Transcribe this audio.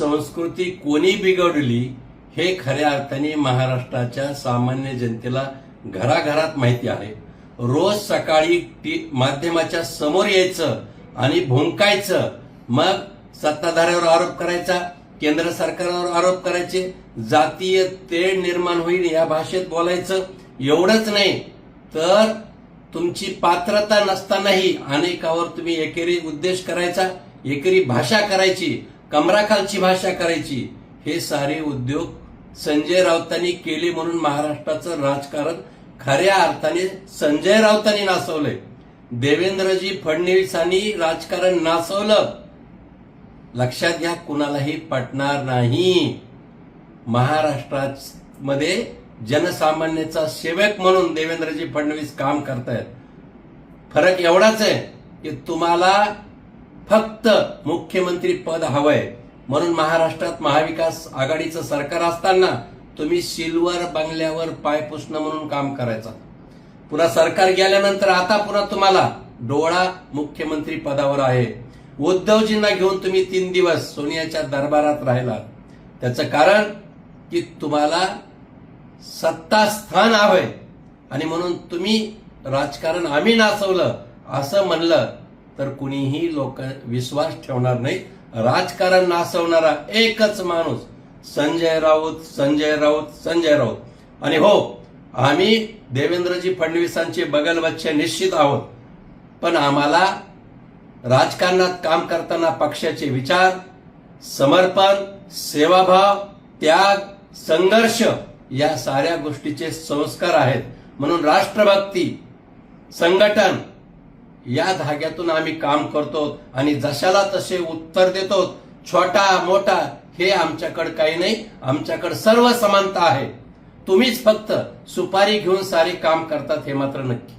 संस्कृती कोणी बिघडली हे खऱ्या अर्थाने महाराष्ट्राच्या सामान्य जनतेला घराघरात माहिती आहे. रोज सकाळी माध्यमाच्या समोर यायचं आणि भुंकायचं. मग सत्ताधाऱ्यावर आरोप करायचा केंद्र सरकारवर आरोप करायचे जातीय तेढ निर्माण होईल या भाषेत बोलायचं. एवढंच नाही तर तुमची पात्रता नसतानाही अनेकावर तुम्ही एकेरी उद्देश करायचा एकेरी भाषा करायची. कमराखालची भाषा करायची. हे सारे उद्योग संजय राऊतांनी केले म्हणून महाराष्ट्राचं राजकारण खऱ्या अर्थाने संजय राऊतांनी नासवलंय. देवेंद्रजी फडणवीसांनी राजकारण नासवलं. लक्षात घ्या कुणालाही पटणार नाही. महाराष्ट्रामध्ये जनसामान्याचा सेवक म्हणून देवेंद्रजी फडणवीस काम करतायत. फरक एवढाच आहे की तुम्हाला फक्त मुख्यमंत्री पद हवंय. म्हणून महाराष्ट्रात महाविकास आघाडीचं सरकार असताना तुम्ही सिल्वर बंगल्यावर पाय पुसणं म्हणून काम करायचं. पुन्हा सरकार गेल्यानंतर आता पुन्हा तुम्हाला डोळा मुख्यमंत्री पदावर आहे. उद्धवजींना घेऊन तुम्ही तीन दिवस सोनियाच्या दरबारात राहिला त्याचं कारण की तुम्हाला सत्ता स्थान हवंय. आणि म्हणून तुम्ही राजकारण आम्ही नाचवलं असं म्हणलं. तर कुणीही लोक विश्वास ठेवणार नाही. राजकारण नासवणारा एकच माणूस संजय राऊत संजय राऊत संजय राऊत. आणि हो आम्ही देवेंद्रजी फडणवीसांचे बगलबच्चे निश्चित आहोत. पण आम्हाला राजकारणात काम करताना पक्षाचे विचार समर्पण सेवाभाव त्याग संघर्ष या साऱ्या गोष्टीचे संस्कार आहेत. म्हणून राष्ट्रभक्ती संघटन या धाग्यातून आम्ही काम करतो आणि जशाला तसे उत्तर देतो छोटा मोठा हे आमच्याकडे काही नाही. आमच्याकडे सर्व समानता आहे. तुम्हीच फक्त सुपारी घेऊन सारे काम करतात हे मात्र नक्की.